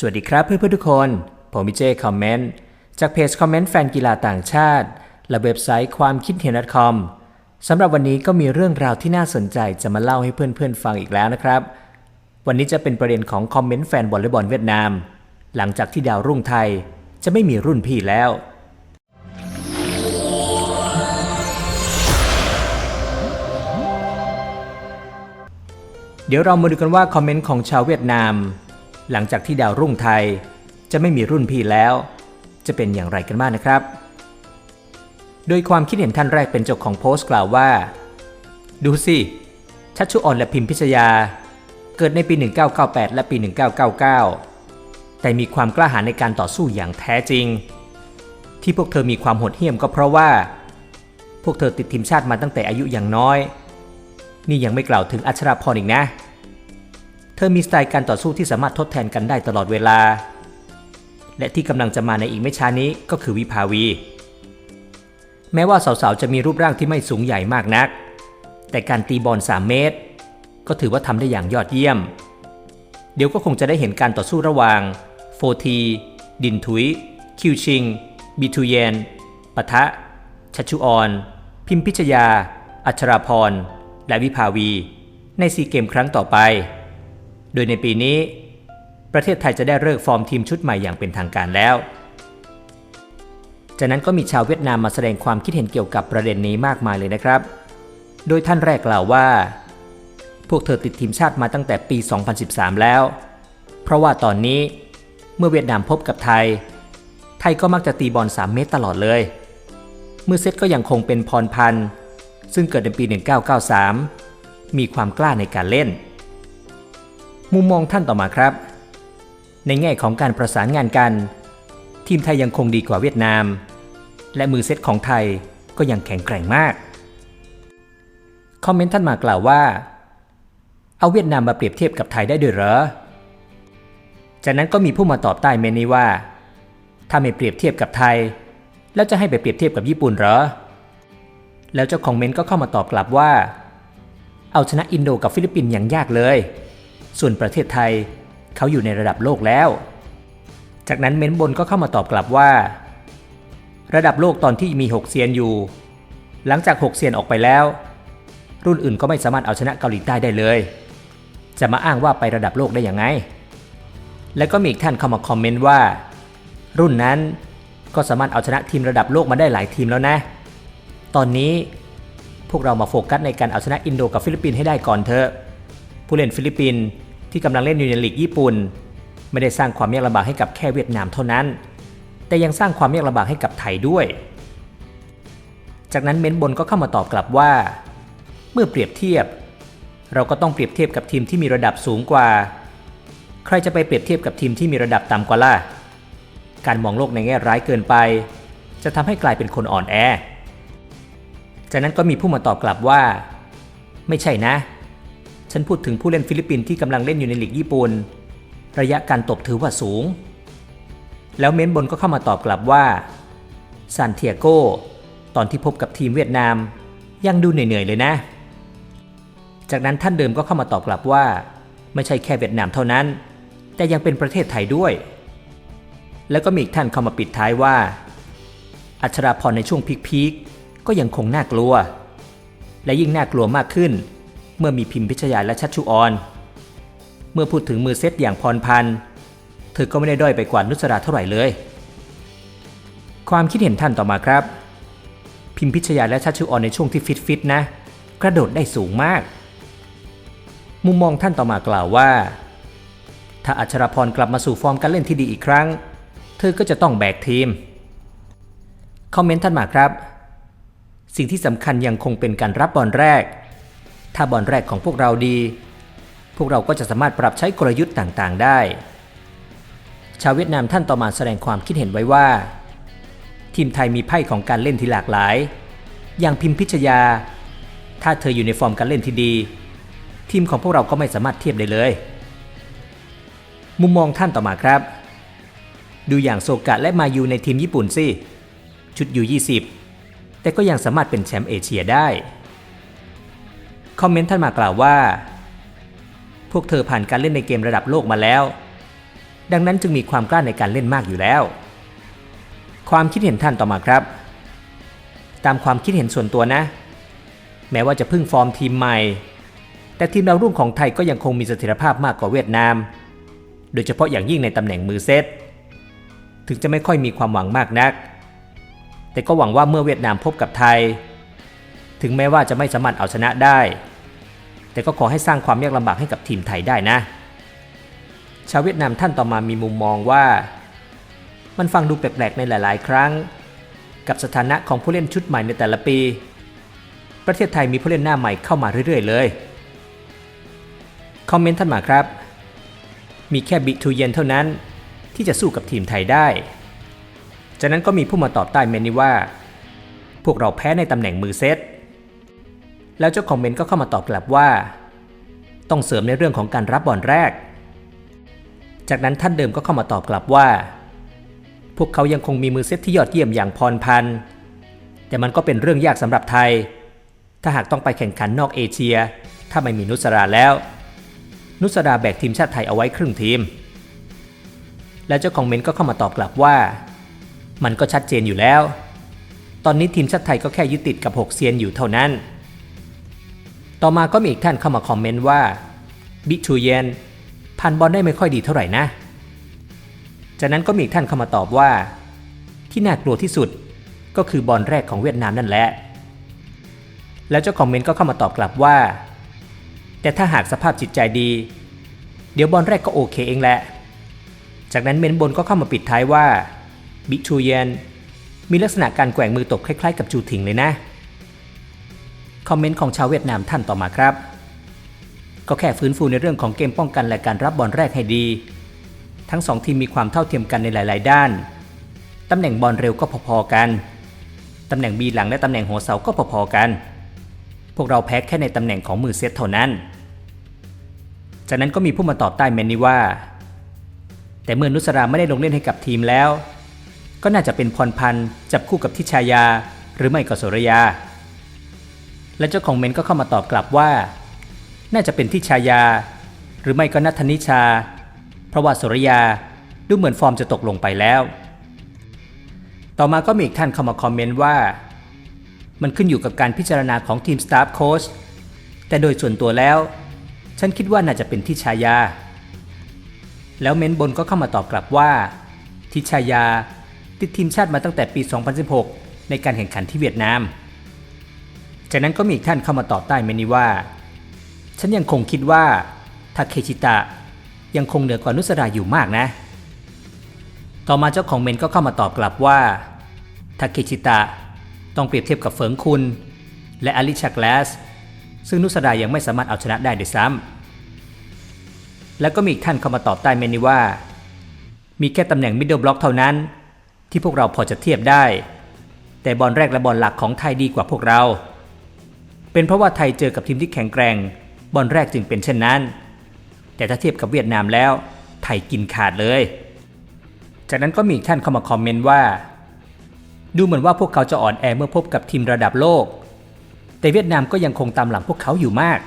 สวัสดีครับเพื่อนๆทุกคน ผมมิเจคอมเมนต์จากเพจคอมเมนต์แฟนกีฬาต่างชาติ และเว็บไซต์ความคิดเห็น .com สำหรับวันนี้ก็มีเรื่องราวที่น่าสนใจจะมาเล่าให้เพื่อนๆฟังอีกแล้วนะครับ วันนี้จะเป็นประเด็นของคอมเมนต์แฟนวอลเลย์บอลเวียดนาม หลังจากที่ดาวรุ่งไทยจะไม่มีรุ่นพี่แล้วเดี๋ยวเรามาดูกันว่าคอมเมนต์ของชาวเวียดนาม หลังจากที่ดาวรุ่งไทย จะไม่มีรุ่นพี่แล้ว จะเป็นอย่างไรกันบ้างนะครับ โดยความคิดเห็นท่านแรกเป็นเจ้าของโพสต์กล่าวว่า ดูสิ ชัชชุออนและพิมพิชยา เกิดในปี 1998 และปี 1999 แต่มีความกล้าหาญในการต่อสู้อย่างแท้จริง ที่พวกเธอมีความโหดเหี้ยมก็เพราะว่า พวกเธอติดทีมชาติมาตั้งแต่อายุอย่างน้อย นี่ยังไม่กล่าวถึงอัชราพรอีกนะ เธอมีสไตล์การต่อสู้ที่สามารถทดแทนกันได้ตลอดเวลา และที่กำลังจะมาในอีกไม่ช้านี้ก็คือวิภาวี แม้ว่าสาวๆจะมีรูปร่างที่ไม่สูงใหญ่มากนัก แต่การตีบอล 3 เมตร ก็ถือว่าทำได้อย่างยอดเยี่ยม เดี๋ยวก็คงจะได้เห็นการต่อสู้ระหว่างโฟทีดินทุย คิวชิงบีทูเยนปะทะ ชัชชุออน พิมพิชยา อัชราพร และวิภาวี ในซีเกมครั้งต่อไป โดยในปีนี้ ประเทศไทยจะได้เลิกฟอร์มทีมชุดใหม่อย่างเป็นทางการแล้ว จากนั้นก็มีชาวเวียดนามมาแสดงความคิดเห็นเกี่ยวกับประเด็นนี้มากมายเลยนะครับ โดยท่านแรกกล่าวว่า พวกเธอติดทีมชาติมาตั้งแต่ปี 2013 แล้ว เพราะว่าตอนนี้เมื่อเวียดนามพบกับไทย ไทยก็มักจะตีบอล 3 เมตรตลอดเลย มือเซตก็ยังคงเป็นพรพันธ์ซึ่งเกิดในปี 1993 มีความกล้าในการเล่น มุมมองท่านต่อมาครับ ในแง่ของการประสานงานกัน ทีมไทยยังคงดีกว่าเวียดนาม และมือเซตของไทยก็ยังแข็งแกร่งมาก คอมเมนต์ท่านมากล่าวว่า เอาเวียดนามมาเปรียบเทียบกับไทยได้ด้วยเหรอ จากนั้นก็มีผู้มาตอบใต้เมนนี้ว่า ถ้าไม่เปรียบเทียบกับไทย แล้วจะให้ไปเปรียบเทียบกับญี่ปุ่นเหรอ แล้วเจ้าของเมนต์ก็เข้ามาตอบกลับว่า เอาชนะอินโดกับฟิลิปปินส์อย่างยากเลย ส่วนประเทศไทยเขาอยู่ในระดับโลกแล้ว จากนั้นเม้นต์บนก็เข้ามาตอบกลับว่า ระดับโลกตอนที่มี6เซียนอยู่ หลังจาก 6เซียนออกไปแล้ว รุ่นอื่นก็ไม่สามารถเอาชนะเกาหลีใต้ได้เลย จะมาอ้างว่าไประดับโลกได้ยังไง แล้วก็มีอีกท่านเข้ามาคอมเมนต์ว่า รุ่นนั้นก็สามารถเอาชนะทีมระดับโลกมาได้หลายทีมแล้วนะ ตอนนี้พวกเรามาโฟกัสในการเอาชนะอินโดกับฟิลิปปินส์ให้ได้ก่อนเถอะ ผู้เล่นฟิลิปปินส์ ที่กำลังเล่นอยู่ในลีกญี่ปุ่น ไม่ได้สร้างความยากลำบากให้กับแค่เวียดนามเท่านั้น แต่ยังสร้างความยากลำบากให้กับไทยด้วย จากนั้นเม้นบนก็เข้ามาตอบกลับว่า เมื่อเปรียบเทียบ เราก็ต้องเปรียบเทียบกับทีมที่มีระดับสูงกว่า ใครจะไปเปรียบเทียบกับทีมที่มีระดับต่ำกว่าล่ะการมองโลกในแง่ร้ายเกินไป จะทำให้กลายเป็นคนอ่อนแอ จากนั้นก็มีผู้มาตอบกลับว่า ไม่ใช่นะ ฉันพูดถึงผู้เล่นฟิลิปปินส์ที่กำลังเล่นอยู่ในลีกญี่ปุ่น ระยะการตบถือว่าสูง แล้วเม้นบนก็เข้ามาตอบกลับว่าซานเทียโกตอนที่พบกับทีมเวียดนาม ยังดูเหนื่อยๆเลยนะ จากนั้นท่านเดิมก็เข้ามาตอบกลับว่า ไม่ใช่แค่เวียดนามเท่านั้น แต่ยังเป็นประเทศไทยด้วย แล้วก็มีอีกท่านเข้ามาปิดท้ายว่า อัชราพรในช่วงพีคๆก็ยังคงน่ากลัว และยิ่งน่ากลัวมากขึ้น เมื่อมีพิมพิชยาและชัชชุออน เมื่อพูดถึงมือเซตอย่างพรพันธ์เธอก็ไม่ได้ด้อยไปกว่านุสราเท่าไหร่เลย ความคิดเห็นท่านต่อมาครับ พิมพิชยาและชัชชุออนในช่วงที่ฟิตฟิตๆนะ กระโดดได้สูงมาก มุมมองท่านต่อมากล่าวว่า ถ้าอัชรพรกลับมาสู่ฟอร์มการเล่นที่ดีอีกครั้ง เธอก็จะต้องแบกทีมคอมเมนต์ท่านมาครับ สิ่งที่สำคัญยังคงเป็นการรับบอลแรก ถ้าบอลแรกของพวกเราดี พวกเราก็จะสามารถปรับใช้กลยุทธ์ต่างๆ ได้ ชาวเวียดนามท่านต่อมาแสดงความคิดเห็นไว้ว่า ทีมไทยมีไพ่ของการเล่นที่หลากหลาย อย่างพิมพิชยา ถ้าเธออยู่ในฟอร์มการเล่นที่ดี ทีมของพวกเราก็ไม่สามารถเทียบได้เลย มุมมองท่านต่อมาครับ ดูอย่างโซกะและมายูในทีมญี่ปุ่นสิชุดยู20แต่ก็ยังสามารถเป็นแชมป์เอเชียได้ คอมเมนต์ท่านมากล่าวว่า พวกเธอผ่านการเล่นในเกมระดับโลกมาแล้ว ดังนั้นจึงมีความกล้าในการเล่นมากอยู่แล้ว ความคิดเห็นท่านต่อมาครับ ตามความคิดเห็นส่วนตัวนะ แม้ว่าจะเพึ่งฟอร์มทีมใหม่ แต่ทีมดาวรุ่งของไทยก็ยังคงมีเสถียรภาพมากกว่าเวียดนาม โดยเฉพาะอย่างยิ่งในตำแหน่งมือเซตถึงจะไม่ค่อยมีความหวังมากนัก แต่ก็หวังว่าเมื่อเวียดนามพบกับไทย ถึงแม้ว่าจะไม่สามารถเอาชนะได้ แต่ก็ขอให้สร้างความยากลำบากให้กับทีมไทยได้นะ ชาวเวียดนามท่านต่อมามีมุมมองว่า มันฟังดูแปลกๆในหลายๆ ครั้ง กับสถานะของผู้เล่นชุดใหม่ในแต่ละปี ประเทศไทยมีผู้เล่นหน้าใหม่เข้ามาเรื่อยๆ เลยคอมเมนต์ท่านมาครับ มีแค่บิทูเยนเท่านั้นที่จะสู้กับทีมไทยได้ จากนั้นก็มีผู้มาตอบใต้เมนนี้ว่า พวกเราแพ้ในตำแหน่งมือเซต แล้วเจ้าคอมเมนต์ก็เข้ามาตอบกลับว่า ต้องเสริมในเรื่องของการรับบอลแรก จากนั้นท่านเดิมก็เข้ามาตอบกลับว่า พวกเขายังคงมีมือเซตที่ยอดเยี่ยมอย่างพรพันธ์แต่มันก็เป็นเรื่องยากสำหรับไทย ถ้าหากต้องไปแข่งขันนอกเอเชีย ถ้าไม่มีนุสราแล้ว นุสราแบกทีมชาติไทยเอาไว้ครึ่งทีม และเจ้าของเมนต์ก็เข้ามาตอบกลับว่า มันก็ชัดเจนอยู่แล้ว ตอนนี้ทีมชาติไทยก็แค่ยึดติดกับ 6 เซียนอยู่เท่านั้น ต่อมาก็มีอีกท่านเข้ามาคอมเมนต์ว่าบิชูเยนพันบอลได้ไม่ค่อยดีเท่าไหร่นะ จากนั้นก็มีอีกท่านเข้ามาตอบว่า ที่น่ากลัวที่สุดก็คือบอลแรกของเวียดนามนั่นแหละ แล้วเจ้าคอมเมนต์ก็เข้ามาตอบกลับว่า แต่ถ้าหากสภาพจิตใจดี เดี๋ยวบอลแรกก็โอเคเองแหละ จากนั้นเมนบนก็เข้ามาปิดท้ายว่า บิชูเยนมีลักษณะการแกว่งมือตบคล้ายๆ กับจูถิงเลยนะ คอมเมนต์ของชาวเวียดนามท่านต่อมาครับ ก็แค่ฟื้นฟูในเรื่องของเกมป้องกันและการรับบอลแรกให้ดี ทั้งสองทีมมีความเท่าเทียมกันในหลาย ๆ ด้าน ตำแหน่งบอลเร็วก็พอๆกัน ตำแหน่งบีหลังและตำแหน่งหัวเสาก็พอๆกัน พวกเราแพ้แค่ในตำแหน่งของมือเซตเท่านั้น จากนั้นก็มีผู้มาตอบใต้เมนนี้ว่า แต่เมื่อนุสราไม่ได้ลงเล่นให้กับทีมแล้ว ก็น่าจะเป็นพรพันธ์จับคู่กับทิชายา หรือไม่ก็โสรยา และเจ้าของเมนก็เข้ามาตอบกลับว่า น่าจะเป็นทิชายา หรือไม่ก็นัทธนิชา เพราะว่าโสรยาดูเหมือนฟอร์มจะตกลงไปแล้ว ต่อมาก็มีอีกท่านเข้ามาคอมเมนต์ว่า มันขึ้นอยู่กับการพิจารณาของทีมสตาฟโค้ชแต่โดยส่วนตัวแล้ว ฉันคิดว่าน่าจะเป็นทิชายา แล้วเม้นบนก็เข้ามาตอบกลับว่า ทิชายา ติดทีมชาติมาตั้งแต่ปี 2016 ในการแข่งขันที่เวียดนาม จากนั้นก็มีอีกท่านเข้ามาตอบใต้เมนนี้ว่า ฉันยังคงคิดว่าทาเคชิตะยังคงเหนือกว่านุสราอยู่มากนะ ต่อมาเจ้าของเมนก็เข้ามาตอบกลับว่าทาเคชิตะต้องเปรียบเทียบกับเฟิงคุนและอลิชาแกลสซึ่งนุสรายังไม่สามารถเอาชนะได้ด้วยซ้ำแล้วก็มีอีกท่านเข้ามาตอบใต้เมนนี้ว่า มีแค่ตำแหน่งมิดเดิลบล็อกเท่านั้น ที่พวกเราพอจะเทียบได้ แต่บอลแรกและบอลหลักของไทยดีกว่าพวกเรา เป็นเพราะว่าไทยเจอกับทีมที่แข็งแกร่งบอลแรกจึงเป็นเช่นนั้น แต่ถ้าเทียบกับเวียดนามแล้ว ไทยกินขาดเลย จากนั้นก็มีท่านเข้ามาคอมเมนต์ว่า ดูเหมือนว่าพวกเขาจะอ่อนแอเมื่อพบกับทีมระดับโลก แต่เวียดนามก็ยังคงตามหลังพวกเขาอยู่มาก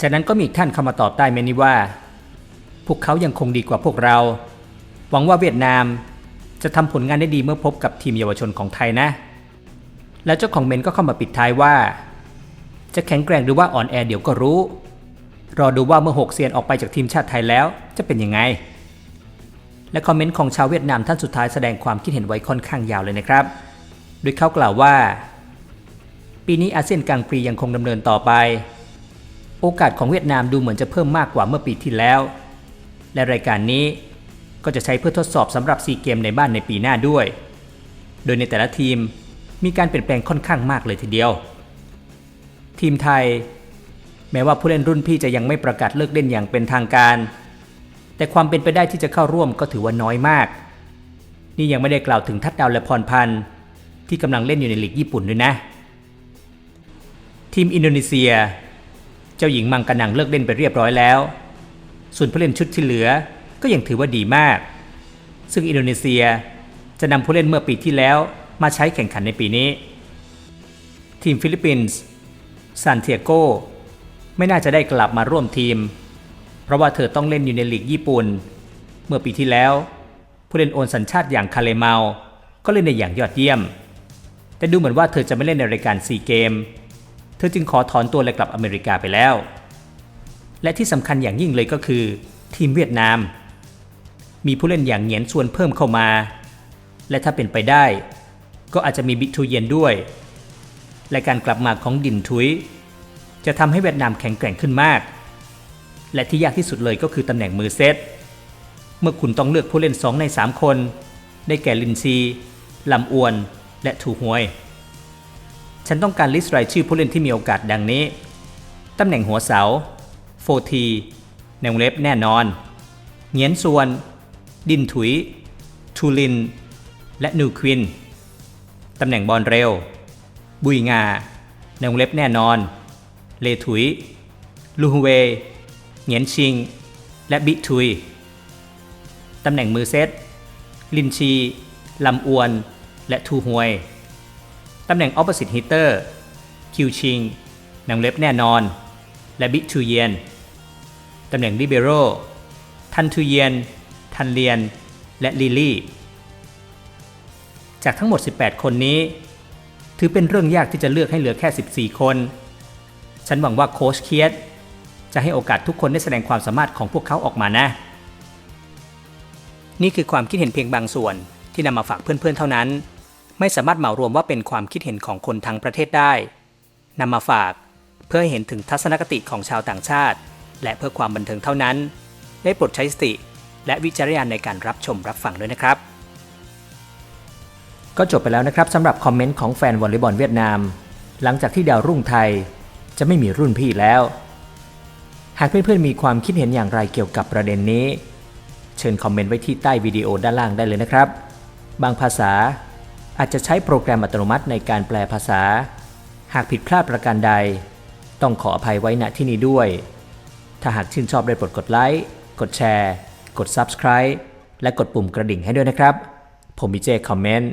จากนั้นก็มีท่านเข้ามาตอบใต้เมนนี้ว่า พวกเขายังคงดีกว่าพวกเรา หวังว่าเวียดนามจะทำผลงานได้ดีเมื่อพบกับทีมเยาวชนของไทยนะ แล้วเจ้าของเมนก็เข้ามาปิดท้ายว่า จะแข็งแกร่งหรือว่าอ่อนแอเดี๋ยวก็รู้ รอดูว่าเมื่อหกเซียนออกไปจากทีมชาติไทยแล้วจะเป็นยังไง และคอมเมนต์ของชาวเวียดนามท่านสุดท้ายแสดงความคิดเห็นไว้ค่อนข้างยาวเลยนะครับ โดยเขากล่าวว่า ปีนี้อาเซียนกลางปียังคงดำเนินต่อไป โอกาสของเวียดนามดูเหมือนจะเพิ่มมากกว่าเมื่อปีที่แล้ว และรายการนี้ก็จะใช้เพื่อทดสอบสำหรับซีเกมในบ้านในปีหน้าด้วย โดยในแต่ละทีม มีการเปลี่ยนแปลงค่อนข้างมากเลยทีเดียว ทีมไทย แม้ว่าผู้เล่นรุ่นพี่จะยังไม่ประกาศเลิกเล่นอย่างเป็นทางการ แต่ความเป็นไปได้ที่จะเข้าร่วมก็ถือว่าน้อยมาก นี่ยังไม่ได้กล่าวถึงทัดดาวและพรพันธ์ที่กำลังเล่นอยู่ในลีกญี่ปุ่นด้วยนะ ทีมอินโดนีเซีย เจ้าหญิงมังกรนังเลิกเล่นไปเรียบร้อยแล้ว ส่วนผู้เล่นชุดที่เหลือก็ยังถือว่าดีมาก ซึ่งอินโดนีเซียจะนำผู้เล่นเมื่อปีที่แล้ว มาใช้แข่งขันในปีนี้ ทีมฟิลิปปินส์ซานเทียโกไม่น่าจะได้กลับมาร่วมทีม เพราะว่าเธอต้องเล่นอยู่ในลีกญี่ปุ่น เมื่อปีที่แล้ว ผู้เล่นโอนสัญชาติอย่างคาเลเมา ก็เล่นในอย่างยอดเยี่ยม แต่ดูเหมือนว่าเธอจะไม่เล่นในรายการซีเกม เธอจึงขอถอนตัวและกลับอเมริกาไปแล้ว และที่สำคัญอย่างยิ่งเลยก็คือ ทีมเวียดนาม มีผู้เล่นอย่างเหงียนชวนเพิ่มเข้ามา และถ้าเป็นไปได้ ก็อาจจะมีบิทูเยนด้วย และการกลับมาของดินทุย จะทำให้เวียดนามแข็งแกร่งขึ้นมาก และที่ยากที่สุดเลยก็คือตำแหน่งมือเซต เมื่อคุณต้องเลือกผู้เล่น 2 ใน 3 คน ได้แก่ลินซีลำอวน และถูหวย ฉันต้องการลิสต์รายชื่อผู้เล่นที่มีโอกาสดังนี้ ตำแหน่งหัวเสาโฟทีในวงเล็บแน่นอน เงียนส่วน ดินถุย ทูลิน และนูควิน ตำแหน่งบอลเร็ว บุยงา ในวงเล็บแน่นอน เลถุย ลูฮเวเหงียนชิง และบิทุย ตำแหน่งมือเซต ลินชี ลำอวน และทูฮวย ตำแหน่ง opposite hitter คิวชิงในวงเล็บแน่นอน และบิทูเยน ตำแหน่งลิเบโร ทันทูเยียนทันเลียน และลิลี่ จากทั้งหมด 18 คนนี้ ถือเป็นเรื่องยากที่จะเลือกให้เหลือแค่ 14 คน ฉันหวังว่าโค้ชเคียสจะให้โอกาสทุกคนได้แสดงความสามารถของพวกเขาออกมานะ นี่คือความคิดเห็นเพียงบางส่วนที่นำมาฝากเพื่อนๆเท่านั้น ไม่สามารถเหมารวมว่าเป็นความคิดเห็นของคนทั้งประเทศได้นำมาฝากเพื่อให้เห็นถึงทัศนคติของชาวต่างชาติ และเพื่อความบันเทิงเท่านั้น ได้โปรดใช้สติ และวิจารณญาณในการรับชมรับฟังด้วยนะครับ ก็จบไปแล้วนะครับสำหรับคอมเมนต์ของแฟนวอลเลย์บอลเวียดนาม หลังจากที่ดาวรุ่งไทยจะไม่มีรุ่นพี่แล้ว หากเพื่อนๆมีความคิดเห็นอย่างไรเกี่ยวกับประเด็นนี้ เชิญคอมเมนต์ไว้ที่ใต้วิดีโอด้านล่างได้เลยนะครับ บางภาษาอาจจะใช้โปรแกรมอัตโนมัติในการแปลภาษา หากผิดพลาดประการใด ต้องขออภัยไว้ณที่นี้ด้วย ถ้าหากชื่นชอบได้โปรดกดไลค์กดแชร์ กด Subscribe และกดปุ่มกระดิ่งให้ด้วยนะครับ ผมมีเจคอมเมนต์